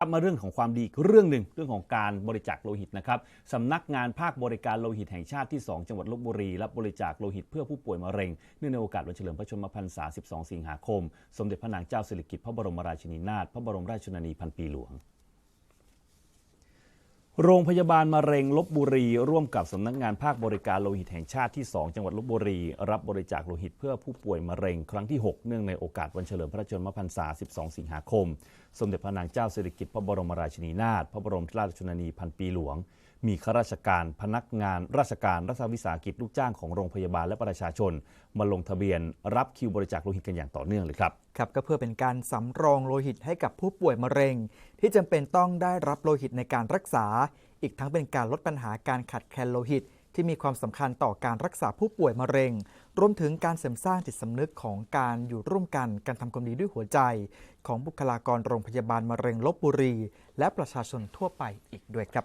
ครับมาเรื่องของความดีเรื่องหนึ่งเรื่องของการบริจาคโลหิตนะครับสำนักงานภาคบริการโลหิตแห่งชาติที่ 2 จังหวัดลบบุรี รับบริจาคโลหิตเพื่อผู้ป่วยมะเร็งเนื่องในโอกาสวันเฉลิมพระชนมพรรษา 12 สิงหาคม สมเด็จพระนางเจ้าสิริกิติ์พระบรมราชินีนาถพระบรมราชชนนีพันปีหลวง โรงพยาบาลมะเร็งลบบุรี ร่วมกับสำนักงานภาคบริการโลหิตแห่งชาติที่ 2 จังหวัดลบบุรี รับบริจาคโลหิตเพื่อผู้ป่วยมะเร็งครั้งที่ 6 เนื่องในโอกาสวันเฉลิมพระชนมพรรษา 12 สิงหาคม สมเด็จพระนางเจ้าสิริกิติ์พระบรมราชินีนาถพระบรมราชชนนีพันปีหลวง มีข้าราชการพนักงาน ราชการรัฐวิสาหกิจลูกจ้างของโรงพยาบาลและประชาชน มาลงทะเบียน รับคิวบริจาคโลหิตกันอย่างต่อเนื่องเลยครับครับก็เพื่อเป็นการสำรองโลหิตให้กับผู้ป่วยมะเร็ง ที่จำเป็นต้องได้รับโลหิตในการรักษาอีกทั้งเป็นการลดปัญหาการขาดแคลนโลหิต ที่มีความสำคัญต่อการรักษาผู้ป่วยมะเร็ง รวมถึงการเสริมสร้างจิตสำนึกของการอยู่ร่วมกันการทำความดีด้วยหัวใจ ของบุคลากรโรงพยาบาลมะเร็งลบบุรี และประชาชนทั่วไปอีกด้วยครับ